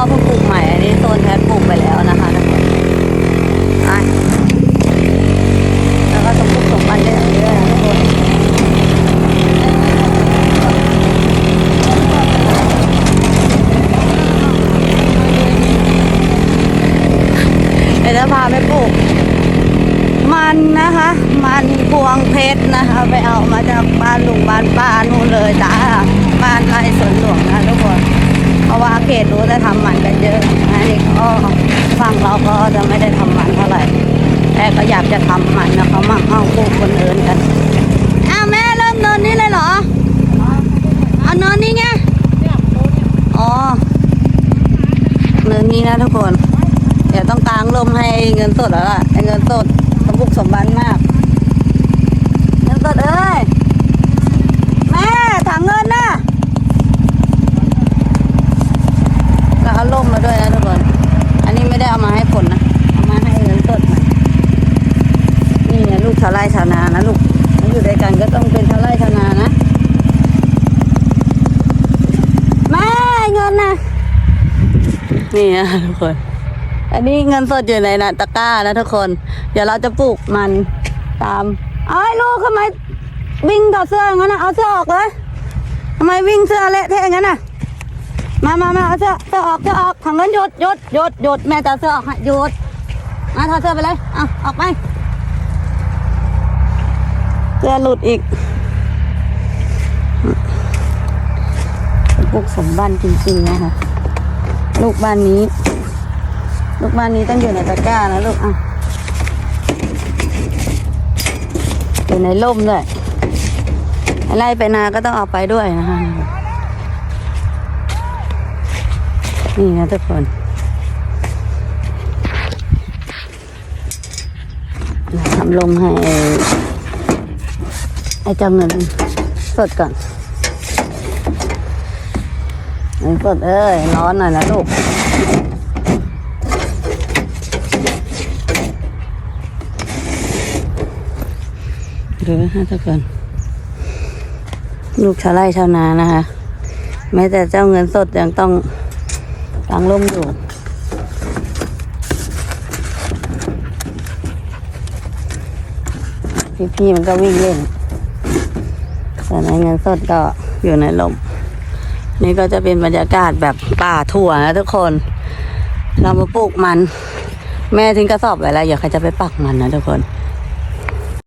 พ่เพิ่งปลูกใหม่ อันนี้โซนแพทปลูกไปแล้วนะคะทุกคนแล้วก็สมบุกสมบันได้เรื่อยๆทุกคนเดี๋ยวจะพาไปปลูก มันนะคะ มันพวงเพชรนะคะ ไปเอามาจากบ้านลุงบ้านป้านู่นเลยจ้าบ้านไร จะทำมันนะเขามั่งเอาปลูกคนอื่นกันอ้าวแม่เริ่มเนินนี้เลยเหรอเอาเนินนี้ไงอ๋อเนินนี้นะทุกคน เดี๋ยวต้องกางลมให้เงินสดแล้วล่ะไอเงินสดสมบุกสมบันมาก เงินสดเอ้ยแม่ถังเงินน่ะ แล้วเอาล่มมาด้วยนะทุกคน อันนี้ไม่ได้เอามาให้คนนะ เอามาให้เงินสดมานี่เนี่ยลูกชาวไร่ชาว นะลูกมาอยู่ด้วยกันก็ต้องเป็นชาวไร่านานะแม่เงินนะนี่นะทุกคน อันนี้เงินสดอยู่ในนะตะกร้านะทุกคน เดี๋ยวเราจะปลูกมันตามเอ้ลูกทำไมวิ่งถอดเสื้องั้นนะเอาเสื้อออกเลยทำไมวิ่งเสื้อเละเทะอย่างนั้นน่ะมามามาเอาเสื้อเสื้อออกเสื้อออกถังเงินหยุดหยุดหยุดหยุดแม่จะเอาเสื้อออกให้หยุดมาถอดเสื้อไปเลยเอาออกไป เสื้อหลุดอีกลูกสมบันจริงๆนะคะ ลูกบ้านนี้ ลูกบ้านนี้ต้องอยู่ในตะกร้านะลูกอะอยู่ในร่มด้วยไล่ไปนาก็ต้องเอาไปด้วยนะคะ นี่นะทุกคนทำลมให้ ไอ้เจ้าเงินสดก่อนเงินสดเอ้ยร้อนหน่อยนะลูกดูนะทุกคนลูกชาวไร่ชาวนานะคะ แม้แต่เจ้าเงินสดยังต้องกางร่มอยู่พี่ๆมันก็วิ่งเล่น แต่ในเงินสดก็อยู่ในลม นี่ก็จะเป็นบรรยากาศแบบป่าถั่วนะทุกคน เรามาปลูกมัน แม่ทิ้งกระสอบไว้แล้วอย่าใครจะไปปักมันนะทุกคน